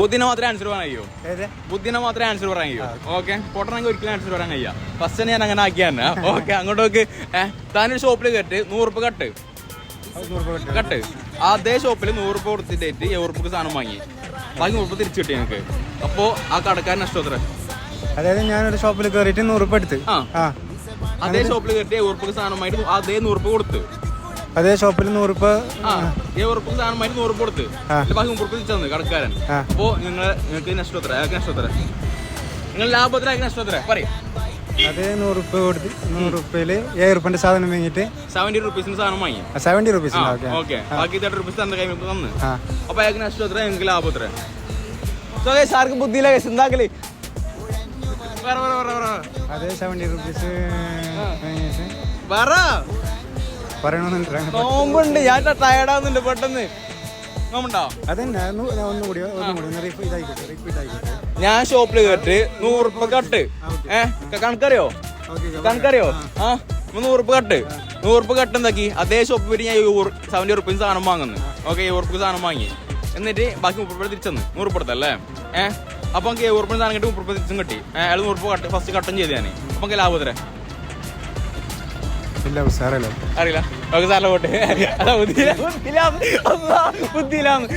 ബുദ്ധിനെ മാത്രമേ ആൻസർ പറയാൻ കഴിയൂ. ബുദ്ധിനെ മാത്രമേ ആൻസർ പറയാൻ കഴിയൂ. ഓക്കെ പൊട്ടണെങ്കിൽ ഒരിക്കലും ആൻസർ പറയാൻ കഴിയാ ഫസ്റ്റ് ഞാൻ അങ്ങനെ ആക്കിയാണ് ഓക്കെ അങ്ങോട്ടേക്ക് താനൊരു ഷോപ്പിൽ കെട്ട് നൂറുപ്പ് കട്ട്. കട്ട്. കട്ട്. അതേ ഷോപ്പിൽ നൂറുപ്പ് കൊടുത്തിട്ട് എഴുപുറപ്പ് സാധനം വാങ്ങി. ബാക്കി നൂറുപ്പ് തിരിച്ചു കിട്ടി ഞങ്ങൾക്ക് അപ്പോ ആ കടക്കാരൻ നഷ്ടം എത്ര? അതായത് ഞാനൊരു ഷോപ്പിൽ കയറിയിട്ട് നൂറ് രൂപ എടുത്ത്. അതേ ഷോപ്പിൽ കയറ്റി എഴുപുറപ്പ് സാധനമായിട്ട് അതേ നൂറുപ്പ് കൊടുത്ത്. അതേ ഷോപ്പിൽ നൂറുപ്പ്. സാധനമായിട്ട് നൂറുപ്പ് കൊടുത്ത്. ബാക്കി മുപ്പുറപ്പ് തിരിച്ചു തന്നു കടക്കാരൻ. അപ്പോ നിങ്ങൾ നിങ്ങൾക്ക് നഷ്ടം എത്ര അയാൾക്ക് നഷ്ടം എത്ര നിങ്ങൾ ലാഭത്തിൽ അയാൾക്ക് നഷ്ടം എത്ര പറയാം. അതേ നൂറുപ്പ് കൊടുത്ത് നൂറുപ്പയിൽ ഏഴ് റുപ്പിന്റെ സാധനം വാങ്ങിയിട്ട്. സെവന്റി റുപ്പീസിന് സാധനം വാങ്ങി. സെവന്റി റുപ്പീസ് ഓക്കെ ബാക്കി തേർട്ടി റുപ്പീസ് തന്ന കൈ തന്നു. അപ്പൊ അയാൾക്ക് നഷ്ടം എത്ര നിങ്ങൾക്ക് ലാഭം എത്ര ആർക്ക് ബുദ്ധിയില്ല എന്താക്കൽ? പറ പറ പറ പറ. അതേ സെവന്റി റുപ്പീസ് പറയണമെന്നുണ്ട് നോമ്പുണ്ട് ഞാൻ ടയർഡാവുന്നുണ്ട് പെട്ടെന്ന്. നോമ്പുണ്ടോ? ഞാൻ ഷോപ്പിൽ കേട്ട് നൂറുപ്പ കട്ട് ഏഹ് കണക്കറിയോ? കണക്കറിയോ? ആ. നൂറുപ്പ കട്ട് നൂറുപ്പ കട്ട് എന്താക്കി? അതേ ഷോപ്പിൽ പോയിട്ട് ഞാൻ സെവന്റി റുപ്പീസ് സാധനം വാങ്ങുന്നു. ഓക്കെ യൂറുപ്പ് സാധനം വാങ്ങി. എന്നിട്ട് ബാക്കി മുപ്പത് തിരിച്ചെന്ന്. നൂറുപ്പടുത്തല്ലേ ഏഹ് അപ്പൊ എനിക്ക് യൂറുപ്പിന് സാധനം കിട്ടി മുപ്പത് തിരിച്ചും കിട്ടി. അയാൾ നൂറുപ്പ് കട്ട് ഫസ്റ്റ് കട്ടും ചെയ്ത് ഞാൻ അപ്പൊ എനിക്ക് ലാഭം ഇല്ല ഉസാറല്ലോ. അറിയില്ല. ഓക്കെ സാറിലെ പോട്ടെ. അല്ല ബുദ്ധിയില്ല ബുദ്ധിയില്ല ബുദ്ധിയില്ലാന്ന്